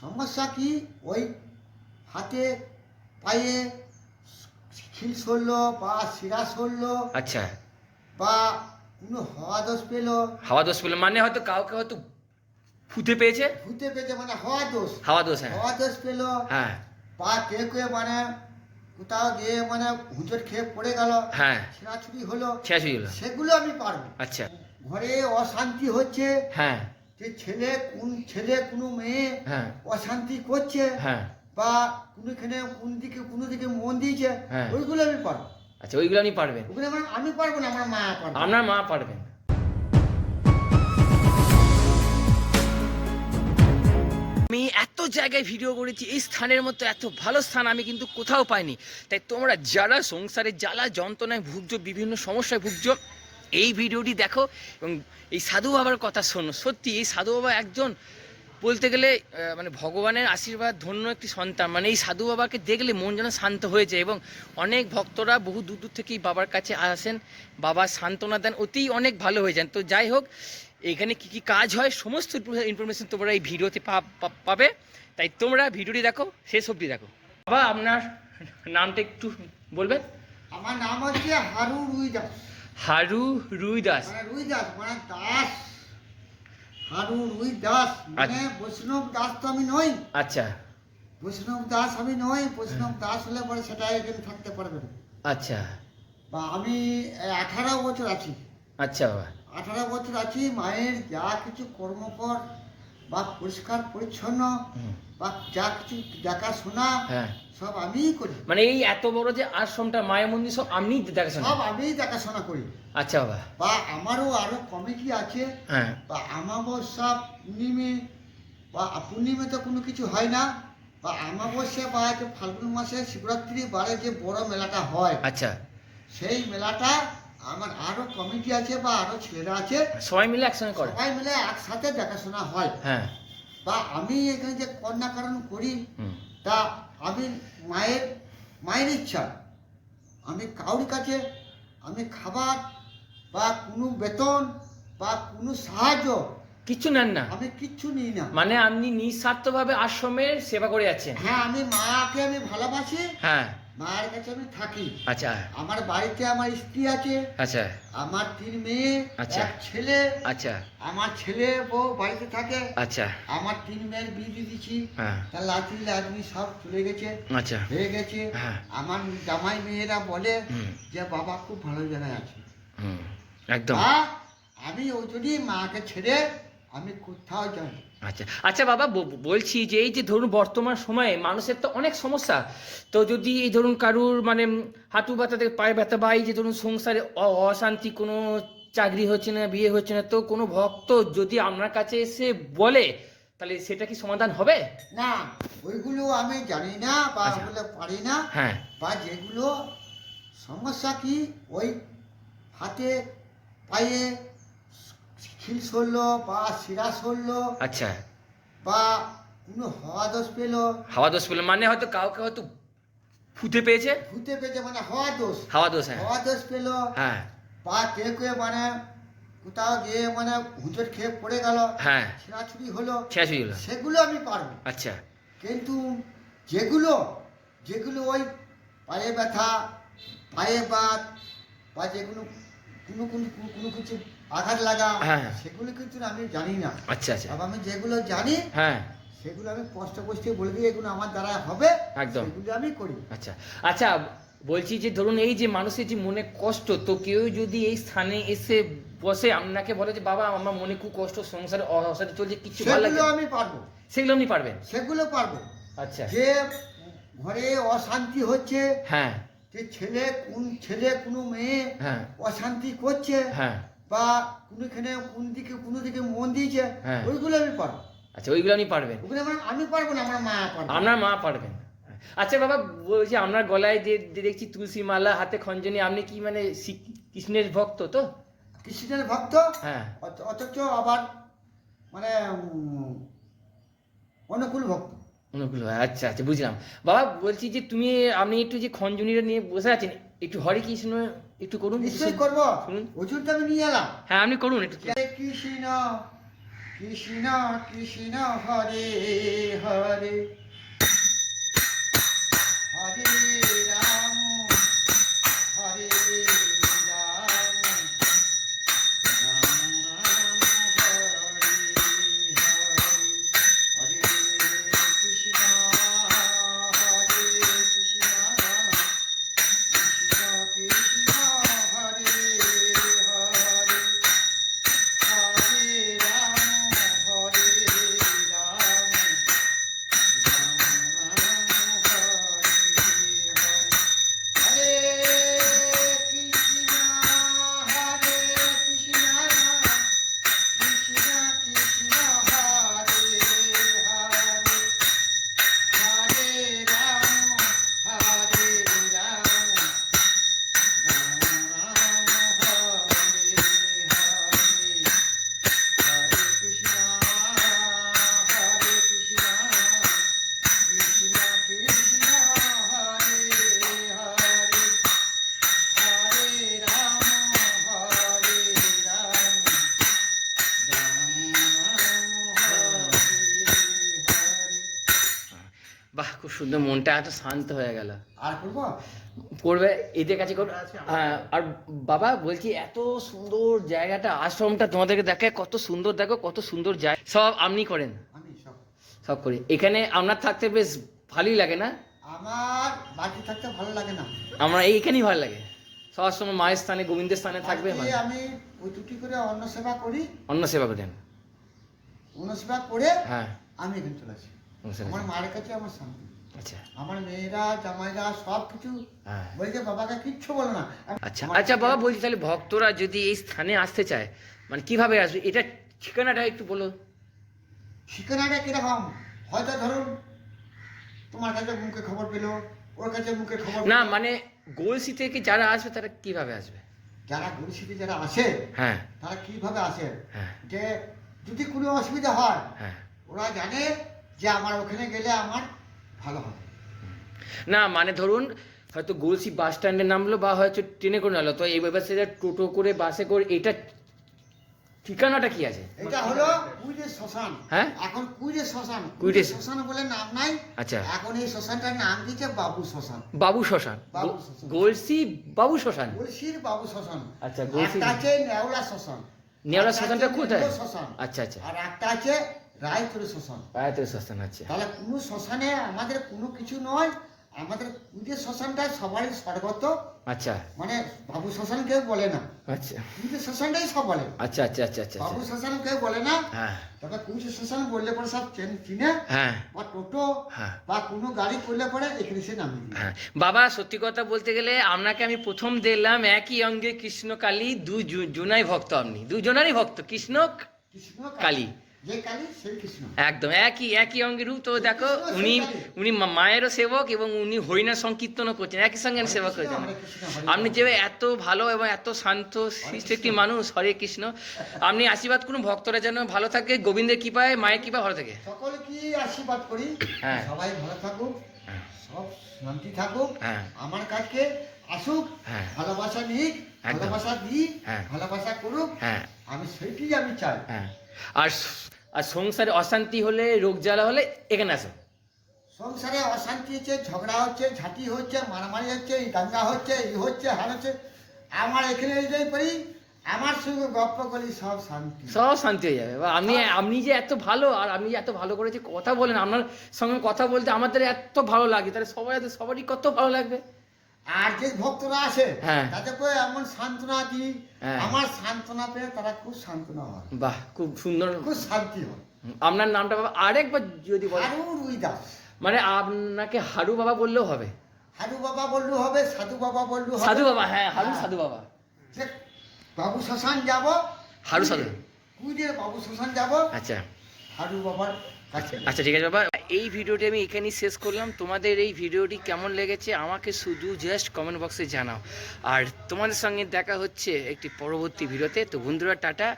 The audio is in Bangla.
সমস্যা কি? ওই হাতে পায়ে খিল সরলো বা শিরা সরলো আচ্ছা। বা কোনো হওয়া দোষ পেল? হাওয়া দোষ পেল মানে হয়তো কাউকে হয়তো ফুটে পেয়েছে? ভূতে পেতে মানে হওয়া দোষ। হাওয়া দোষ হ্যাঁ। হওয়া দোষ পেল। হ্যাঁ। বা কেউ কেউ মানে কোথাও গিয়ে মানে হুঁচট খেয়ে পড়ে গেল। হ্যাঁ। ছেঁড়াছুড়ি হলো। হয়ে গেল সেগুলো আমি পারব। আচ্ছা। ঘরে অশান্তি হচ্ছে। হ্যাঁ। যে ছেলে কোন ছেলে কোনো মেয়ে হ্যাঁ। অশান্তি করছে হ্যাঁ। বা কোনোখানে কোন দিকে কোনো দিকে মন দিয়েছে হ্যাঁ। ওইগুলো আমি পারব। আচ্ছা ওইগুলো আপনি পারবেন। ওগুলো আমার আমি পারব না আমার মা পারবে। আপনার মা পারবেন। আমি এত জায়গায় ভিডিও করেছি এই স্থানের মতো এত ভালো স্থান আমি কিন্তু কোথাও পাইনি। তাই তোমরা যারা সংসারে জ্বালা যন্ত্রণায় ভুগছো বিভিন্ন সমস্যায় ভুগছো এই ভিডিওটি দেখো এবং এই সাধু বাবার কথা শোনো। সত্যি, এই সাধু বাবা একজন বলতে গেলে মানে ভগবানের আশীর্বাদ, ধন্য একটি সন্তান। মানে এই সাধু বাবাকে দেখলে মন যেন শান্ত হয়ে যায় এবং অনেক ভক্তরা বহু দূর দূর থেকেই বাবার কাছে আসেন। বাবা সান্ত্বনা দেন, অতি অনেক ভালো হয়ে যান। তো যাই হোক, এখানে কি কি কাজ হয়, সমস্ত ইনফরমেশন তোমরা এই ভিডিওতে পাবে। তাই তোমরা ভিডিওটি দেখো, শেষ অবধি দেখো। বাবা, আপনার নামটা একটু বলবেন? আমার নাম হচ্ছে হারু রুই দাস হারু রুই দাস। মানে রুই দাস মানে দাস। হারু রুই দাস মানে বৈষ্ণব দাস তো আমি নই। আচ্ছা। বৈষ্ণব দাস আমি নই বৈষ্ণব দাস হলে পরে সেটা এখানে থাকতে পারবে না আচ্ছা। বা আমি আঠারো বছর আছি। আচ্ছা বাবা। আঠারো বছর আছি মায়ের যা কিছু কর্মকর বা পরিষ্কার পরিচ্ছন্ন বা দেখাশোনা হ্যাঁ। সব আমিই করি। মানে এই এত বড় যে আশ্রমটা মায়ের মন্দির সব আপনি দেখাশোনা সব আমিই দেখাশোনা করি। আচ্ছা বাবা। বা আমারও আরও কমিটি আছে। হ্যাঁ। বা আমাবস্যা পূর্ণিমে বা পূর্ণিমে তো কোনো কিছু হয় না। বা আমাবস্যা বা যে ফাল্গুন মাসে শিবরাত্রি বারে যে বড় মেলাটা হয় আচ্ছা। সেই মেলাটা আমার আরও কমিটি আছে বা আরও ছেলেরা আছে। সবাই মিলে একসঙ্গে করে? সবাই মিলে একসাথে দেখাশোনা হয়। হ্যাঁ। বা আমি এখানে যে কন্যাকরণ করি তা আমি মায়ের মায়ের ইচ্ছা। আমি কাউরি কাছে আমি খাবার বা কোনো বেতন বা কোনো সাহায্য কিচ্ছু নেন না। আমি কিচ্ছু নিই না। মানে আপনি নিঃস্বার্থভাবে আশ্রমের সেবা করে যাচ্ছেন। হ্যাঁ আমি মাকে আমি ভালোবাসি। হ্যাঁ। মায়ের কাছে আমি থাকি। আচ্ছা। আমার বাড়িতে আমার স্ত্রী আছে। আচ্ছা। আমার তিন মেয়ে আচ্ছা। ছেলে। আচ্ছা। আমার ছেলে বউ বাড়িতে থাকে। আচ্ছা। আমার তিন মেয়ের বিয়ে দিয়ে দিচ্ছি হ্যাঁ। তার লাতি লাদমি সব চলে গেছে। আচ্ছা। হয়ে গেছে। হ্যাঁ। আমার জামাই মেয়েরা বলে যে বাবা খুব ভালো জায়গায় আছে। একদম। আমি ওই জন্যই মাকে ছেড়ে আমি কোথাও যাই। আচ্ছা আচ্ছা বাবা বলছি যে এই যে ধরুন বর্তমান সময়ে মানুষের তো অনেক সমস্যা। তো যদি এই ধরুন কারুর মানে হাঁটু ব্যথা থেকে পায়ে ব্যথা বা এই যে ধরুন সংসারে অশান্তি কোনো চাকরি হচ্ছে না বিয়ে হচ্ছে না তো কোনো ভক্ত যদি আপনার কাছে এসে বলে তাহলে সেটা কি সমাধান হবে? না ওইগুলো আমি জানি না বা আচ্ছা। ওগুলো পারি না। হ্যাঁ। বা যেগুলো সমস্যা কি ওই হাতে পায়ে খিল সরলো বা শিরা সরলো আচ্ছা। বা কোনো হওয়া দোষ পেল। হাওয়া দোষ পেল মানে হয়তো কাউকে হয়তো ফুটে পেয়েছে? ভূতে পেতে মানে হওয়া দোষ। হাওয়া দোষ হ্যাঁ। হওয়া দোষ পেল। হ্যাঁ। বা কেউ কেউ মানে কোথাও গিয়ে মানে হুঁচট খেয়ে পড়ে গেল। হ্যাঁ। ছেঁড়াছুড়ি হলো। শেষ হয়ে গেল সেগুলো আমি পারব। আচ্ছা। কিন্তু যেগুলো যেগুলো ওই পায়ে ব্যথা পায়ে বাত বা যেগুলো কোনো কোনো কোনো- কিছু আঘাত লাগা হ্যাঁ। সেগুলো কিন্তু আমি জানি না। আচ্ছা আচ্ছা। আমি যেগুলো জানি হ্যাঁ। সেগুলো আমি কষ্ট কষ্টে বলে দিই এগুলো আমার দ্বারা হবে একদম। সেগুলো আমি করি। আচ্ছা আচ্ছা বলছি যে ধরুন এই যে মানুষের যে মনে কষ্ট তো কেউ যদি এই স্থানে এসে বসে আপনাকে বলে যে বাবা আমার মনে খুব কষ্ট সংসারে অ- অশান্তি চলছে কিছু ভালো লাগে আমি পারব। সেগুলো আপনি পারবেন? সেগুলো পারব। আচ্ছা। যে ঘরে অশান্তি হচ্ছে হ্যাঁ। যে ছেলে কোন ছেলে কোনো মেয়ে হ্যাঁ। অশান্তি করছে হ্যাঁ। বা কোনোখানে কোন দিকে কোনো দিকে মন দিয়েছে হ্যাঁ। ওইগুলো আমি পারব। আচ্ছা ওইগুলো আপনি পারবেন। ওগুলো আমি পারব না আমার মা পারবে। আপনার মা পারবেন। আচ্ছা বাবা বলছি আপনার গলায় যে দেখছি তুলসী মালা হাতে খঞ্জনি আপনি কি মানে কৃষ্ণের ভক্ত তো? কৃষ্ণের ভক্ত? হ্যাঁ। অথচ আবার মানে অনুকূল ভক্ত। অনুকূল আচ্ছা আচ্ছা বুঝলাম। বাবা বলছি যে তুমি আপনি একটু যে খঞ্জনিটা নিয়ে বসে আছেন একটু হরে কৃষ্ণ একটু করুন নিশ্চয়ই করব। ওষুধটা আমি নিয়ে এলাম। হ্যাঁ আপনি করুন একটু। কৃষ্ণ কৃষ্ণ কৃষ্ণ হরে হরে। বাহ মনটা এত শান্ত হয়ে গেল। আর করব? করবে এদের কাছে করবে। হ্যাঁ আর বাবা বলছি এত সুন্দর জায়গাটা আশ্রমটা তোমাদেরকে দেখে কত সুন্দর দেখো কত সুন্দর জায়গা সব আপনি করেন। সব। সব করি। এখানে আপনার থাকতে বেশ ভালোই লাগে না? আমার বাড়ি থাকতে ভালো লাগে না। আমরা এইখানেই ভালো লাগে। সবার সময় মায়ের স্থানে গোবিন্দের স্থানে থাকবে আমি ওই দুটি করে অন্ন সেবা করি। অন্ন সেবা করেন। অন্ন সেবা করে হ্যাঁ। আমি এখানে চলে আসি। আমার মায়ের কাছে আমার শান্তি। আচ্ছা। আমার মেয়েরা জামাইরা সব কিছু হ্যাঁ। বলছে বাবাকে কিচ্ছু বলো না। আচ্ছা আচ্ছা বাবা বলছি তাহলে ভক্তরা যদি এই স্থানে আসতে চায় মানে কীভাবে আসবে? এটা ঠিকানাটা একটু বলো। ঠিকানাটা কীরকম? হয়তো ধরুন তোমার কাছে মুখে খবর পেল ওর কাছে মুখে খবর না মানে গোলসি থেকে যারা আসবে তারা কীভাবে আসবে? যারা গুরুশিতে যারা আসে হ্যাঁ। তারা কীভাবে আসে? হ্যাঁ। যে যদি কোনো অসুবিধা হয় হ্যাঁ। ওরা জানে যে আমার ওখানে গেলে আমার ভালো হবে। না মানে ধরুন হয়তো গোলসি বাস স্ট্যান্ডে নামলো বা হয়তো ট্রেনে করে নামলো তো এই ব্যবস্থা টোটো করে বাসে করে এটা ঠিকানাটা কি আছে? এটা হলো কুইরে শ্মশান। হ্যাঁ? এখন কুইরে শ্মশান। কুইরে শ্মশান। বলে নাম নাই। আচ্ছা। এখন এই শ্মশানটার নাম দিয়েছে বাবু শ্মশান। বাবু শ্মশান। বাবু গোলসি বাবু শ্মশান? গলসির বাবু শ্মশান। আচ্ছা, গলসির- একটা আছে নেওলা শ্মশান। নেওলা শ্মশানটা কোথায়? শ্মশান। আচ্ছা আচ্ছা। আর একটা আছে রায়চুরি শ্মশান। আয়াতের শ্মশান আচ্ছা। তাহলে কোনো শ্মশানে আমাদের কোনো কিছু নয় আমাদের কুইরে শ্মশানটা সবারই স্বর্গত। আচ্ছা। মানে বাবু শ্মশান কেউ বলে না। আচ্ছা। কুইরে শ্মশানটাই সব বলে। আচ্ছা আচ্ছা আচ্ছা আচ্ছা বাবু আচ্ছা। শ্মশান কেউ বলে না। হ্যাঁ। তবে কুইরে শ্মশান বললে পরে সব চেন- চিনে হ্যাঁ। বা টোটো হ্যাঁ। বা কোনো গাড়ি করলে পরে এখানে সে নামিয়ে হ্যাঁ। বাবা সত্যি কথা বলতে গেলে আপনাকে আমি প্রথম দেখলাম একই অঙ্গে কৃষ্ণ কালী দু জুনাই ভক্ত আপনি। দুজনারই ভক্ত কৃষ্ণ কৃষ্ণ কালী। একদম একই একই অঙ্গের রূপ। তো দেখো উনি উনি মায়েরও সেবক এবং উনি হরিনাম সংকীর্তনও করছেন। একই সঙ্গে সেবা করছেন আপনি যে এত ভালো এবং এত শান্ত শিষ্ট একটি মানুষ হরে কৃষ্ণ আপনি আশীর্বাদ করুন ভক্তরা যেন ভালো থাকে গোবিন্দের কৃপায় মায়ের কৃপা ভালো থাকে। সকলে কি আশীর্বাদ করি। হ্যাঁ। সবাই ভালো থাকুক হ্যাঁ। সব শান্তি থাকুক। হ্যাঁ। আমার কাছে আসুক হ্যাঁ। ভালোবাসা নিক ভালোবাসা দিই। ভালোবাসা করুক। হ্যাঁ। আমি আমি চাই। হ্যাঁ। আর আর সংসারে অশান্তি হলে রোগ জ্বালা হলে এখানে আসো। সংসারে অশান্তি হচ্ছে ঝগড়া হচ্ছে ঝাঁটি হচ্ছে মারামারি হচ্ছে এই দাঙ্গা হচ্ছে এই হচ্ছে হার হচ্ছে। আমার এখানে করি আমার সঙ্গে গপ্প করি সব শান্তি। সব শান্তি হয়ে যাবে। বা আপনি আপনি যে এত ভালো আর আপনি যে এত ভালো করে যে কথা বলেন আপনার সঙ্গে কথা বলতে আমাদের এত ভালো লাগে তাহলে সবাই সবারই কত ভালো লাগবে? আর যে ভক্তরা আসে হ্যাঁ। তাদেরকে এমন সান্ত্বনা দিই হ্যাঁ। আমার সান্ত্বনা পেয়ে তারা খুব সান্ত্বনা হয়। বাহ খুব সুন্দর। খুব শান্তি হয়। আপনার নামটা বাবা আরেকবার যদি বলেন। রুই দাস মানে আপনাকে হারু বাবা বললেও হবে। হারু বাবা বললু হবে সাধু বাবা বললু হবে। সাধু বাবা হ্যাঁ হারু সাধু বাবা। যে বাবু শ্মশান যাব। হারু সাধু। কুইরে বাবু শ্মশান যাব। আচ্ছা। হারু বাবার আচ্ছা ঠিক আছে বাবা। এই ভিডিওটি আমি এখানেই শেষ করলাম। তোমাদের এই ভিডিওটি কেমন লেগেছে আমাকে শুধু জাস্ট কমেন্ট বক্সে জানাও। আর তোমাদের সঙ্গে দেখা হচ্ছে একটি পরবর্তী ভিডিওতে। তো বন্ধুরা, টাটা।